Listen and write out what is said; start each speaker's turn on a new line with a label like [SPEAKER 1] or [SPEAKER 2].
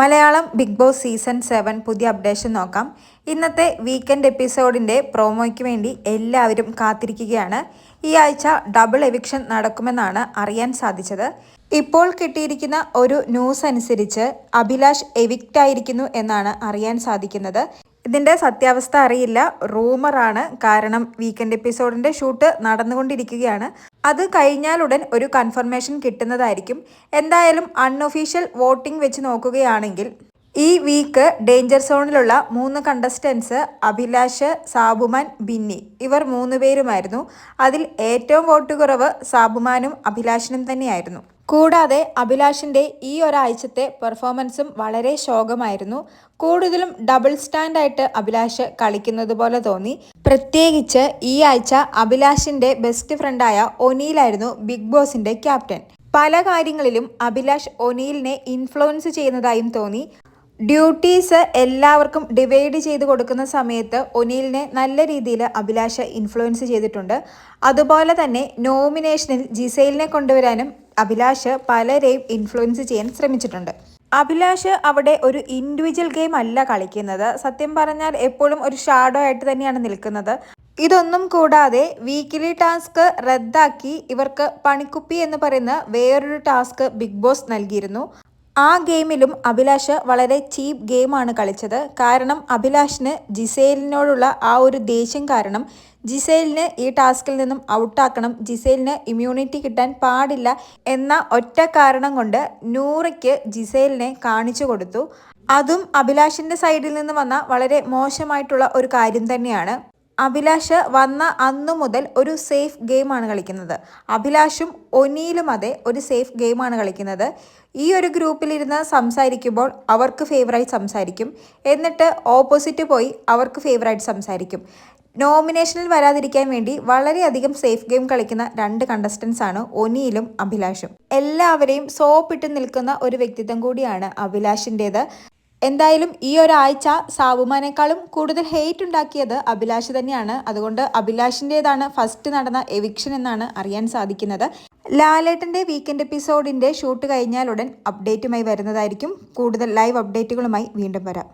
[SPEAKER 1] Malayalam Big Boss season seven പുതിയ updation നോക്കാം. ഇന്നത്തെ വീക്കെൻഡ് എപ്പിസോഡിന്റെ പ്രോമോയ്ക്ക് വേണ്ടി എല്ലാവരും കാത്തിരിക്കുകയാണ്. ഈ ആഴ്ച ഡബിൾ എവിക്ഷൻ നടക്കുമെന്നാണ് അറിയാൻ സാധിച്ചത്. ഇപ്പോൾ കിട്ടിയിരിക്കുന്ന ഒരു ന്യൂസ് അനുസരിച്ച് അഭിലാഷ് എവിക്റ്റ് ആയിരിക്കുന്നു എന്നാണ് അറിയാൻ സാധിക്കുന്നത്. ഇതിന്റെ സത്യാവസ്ഥ അറിയില്ല. റൂമറാണ് കാരണം വീക്കെൻഡ് എപ്പിസോഡിന്റെ ഷൂട്ട് നടന്നുകൊണ്ടിരിക്കുകയാണ്. അത് കഴിഞ്ഞാലുടൻ ഒരു കൺഫർമേഷൻ കിട്ടുന്നതായിരിക്കും. എന്തായാലും അൺഒഫീഷ്യൽ വോട്ടിംഗ് വെച്ച് നോക്കുകയാണെങ്കിൽ ഈ വീക്ക് ഡേഞ്ചർ സോണിലുള്ള മൂന്ന് കണ്ടസ്റ്റൻസ് അഭിലാഷ് സാബുമാൻ ബിന്നി. ഇവർ മൂന്ന് പേരുമായിരുന്നു. അതിൽ ഏറ്റവും വോട്ട് കുറവ് സാബുമാനും അഭിലാഷിനും തന്നെയായിരുന്നു. കൂടാതെ അഭിലാഷിന്റെ ഈ ഒരാഴ്ചത്തെ പെർഫോമൻസും വളരെ ശോകമായിരുന്നു. കൂടുതലും ഡബിൾ സ്റ്റാൻഡായിട്ട് അഭിലാഷ് കളിക്കുന്നത് പോലെ തോന്നി. പ്രത്യേകിച്ച് ഈ ആഴ്ച അഭിലാഷിന്റെ ബെസ്റ്റ് ഫ്രണ്ടായ ഒനീലായിരുന്നു ബിഗ് ബോസിന്റെ ക്യാപ്റ്റൻ പല കാര്യങ്ങളിലും അഭിലാഷ് ഒനീലിനെ ഇൻഫ്ലുവൻസ് ചെയ്യുന്നതായും തോന്നി. ഡ്യൂട്ടീസ് എല്ലാവർക്കും ഡിവൈഡ് ചെയ്ത് കൊടുക്കുന്ന സമയത്ത് ഒനീലിനെ നല്ല രീതിയിൽ അഭിലാഷ ഇൻഫ്ലുവൻസ് ചെയ്തിട്ടുണ്ട്. അതുപോലെ തന്നെ നോമിനേഷനിൽ ജിസൈലിനെ കൊണ്ടുവരാനും അഭിലാഷ് പലരെയും ഇൻഫ്ലുവൻസ് ചെയ്യാൻ ശ്രമിച്ചിട്ടുണ്ട്. അഭിലാഷ് അവിടെ ഒരു ഇൻഡിവിജ്വൽ ഗെയിം അല്ല കളിക്കുന്നത്. സത്യം പറഞ്ഞാൽ എപ്പോഴും ഒരു ഷാഡോ ആയിട്ട് തന്നെയാണ് നിൽക്കുന്നത്. ഇതൊന്നും കൂടാതെ വീക്കിലി ടാസ്ക് റദ്ദാക്കി ഇവർക്ക് പണിക്കുപ്പി എന്ന് പറയുന്ന വേറൊരു ടാസ്ക് ബിഗ് ബോസ് നൽകിയിരുന്നു. ആ ഗെയിമിലും അഭിലാഷ് വളരെ ചീപ്പ് ഗെയിമാണ് കളിച്ചത്. കാരണം അഭിലാഷിന് ജിസേലിനോടുള്ള ആ ഒരു ദേഷ്യം കാരണം ജിസേലിന് ഈ ടാസ്കിൽ നിന്നും ഔട്ടാക്കണം ജിസേലിന് ഇമ്മ്യൂണിറ്റി കിട്ടാൻ പാടില്ല എന്ന ഒറ്റ കാരണം കൊണ്ട് നൂറയ്ക്ക് ജിസേലിനെ കാണിച്ചു കൊടുത്തു. അതും അഭിലാഷിന്റെ സൈഡിൽ നിന്ന് വന്ന വളരെ മോശമായിട്ടുള്ള ഒരു കാര്യം തന്നെയാണ്. അഭിലാഷ് വന്ന അന്നു മുതൽ ഒരു സേഫ് ഗെയിമാണ് കളിക്കുന്നത്. അഭിലാഷും ഒനിയിലും അതെ ഒരു സേഫ് ഗെയിമാണ് കളിക്കുന്നത്. ഈ ഒരു ഗ്രൂപ്പിലിരുന്ന് സംസാരിക്കുമ്പോൾ അവർക്ക് ഫേവറായിട്ട് സംസാരിക്കും. എന്നിട്ട് ഓപ്പോസിറ്റ് പോയി അവർക്ക് ഫേവറായിട്ട് സംസാരിക്കും. നോമിനേഷനിൽ വരാതിരിക്കാൻ വേണ്ടി വളരെയധികം സേഫ് ഗെയിം കളിക്കുന്ന രണ്ട് കണ്ടസ്റ്റൻസ് ആണ് ഒനിയിലും അഭിലാഷും. എല്ലാവരെയും സോപ്പിട്ട് നിൽക്കുന്ന ഒരു വ്യക്തിത്വം കൂടിയാണ് അഭിലാഷിന്റേത്. എന്തായാലും ഈ ഒരാഴ്ച സാബുമാനേക്കാളും കൂടുതൽ ഹെയ്റ്റ് ഉണ്ടാക്കിയത് അഭിലാഷ് തന്നെയാണ്. അതുകൊണ്ട് അഭിലാഷിന്റേതാണ് ഫസ്റ്റ് നടന്ന എവിക്ഷൻ എന്നാണ് അറിയാൻ സാധിക്കുന്നത്. ലാലേട്ടന്റെ വീക്കെൻഡ് എപ്പിസോഡിന്റെ ഷൂട്ട് കഴിഞ്ഞാലുടൻ അപ്ഡേറ്റുമായി വരുന്നതായിരിക്കും. കൂടുതൽ ലൈവ് അപ്ഡേറ്റുകളുമായി വീണ്ടും വരാം.